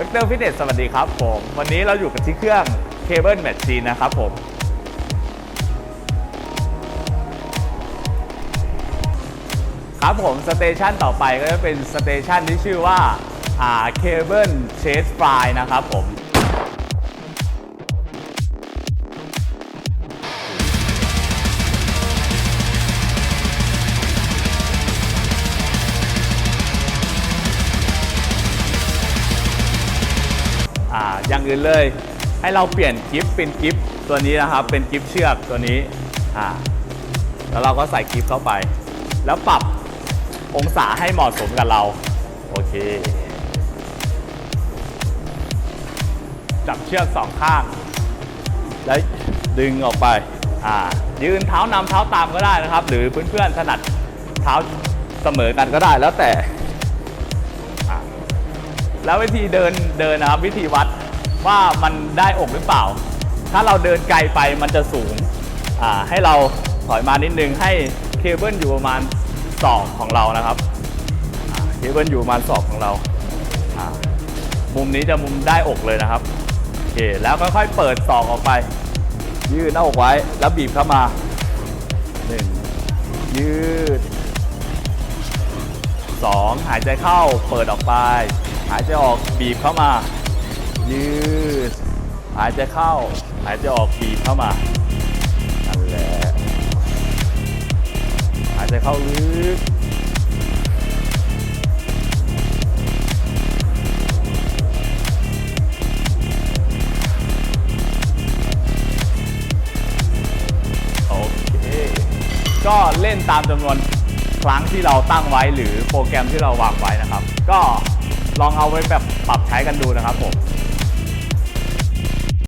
ดรฟิตเนสสวัสดีครับผม วันนี้เราอยู่กันที่เครื่องเคเบิลแมชชีนนะครับผม ครับผมสเตชันต่อไปก็จะเป็นสเตชันที่ชื่อว่าเคเบิลเชสฟรายนะครับผม อย่างอื่นเลย ให้เราเปลี่ยนกิฟเป็นกิฟตัวนี้นะครับ เป็นกิฟเชือกตัวนี้อ่าแล้วเราก็ใส่กิฟเข้าไป แล้วปรับองศาให้เหมาะสมกับเรา โอเค จับเชือกสองข้าง แล้วดึงออกไปอ่ายืนเท้านำเท้าตามก็ได้นะครับ หรือเพื่อนๆถนัดเท้าเสมอกันก็ได้แล้วแต่แล้ววิธีเดินเดินนะครับ วิธีวัด ว่ามันได้อกหรือเปล่า ถ้าเราเดินไกลไปมันจะสูง ให้เราถอยมานิดนึงให้เคเบิลอยู่ประมาณศอกของเรานะครับเคเบิลอยู่ประมาณศอกของเราอ่ามุมนี้จะมุมได้อกเลยนะครับโอเคแล้วค่อยๆเปิดศอกออกไป ยืดหน้าอกไว้แล้วบีบเข้ามาหนึ่งยืดสองหายใจเข้าเปิดออกไป หายใจออกบีบเข้ามา ยืด หายใจเข้า หายใจออกบีบเข้ามานั่นแหละหายใจเข้าลึกโอเคก็เล่นตามจำนวนครั้งที่เราตั้งไว้หรือโปรแกรมที่เราวางไว้นะครับ ก็ลองเอาไว้แบบปรับใช้กันดูนะครับผม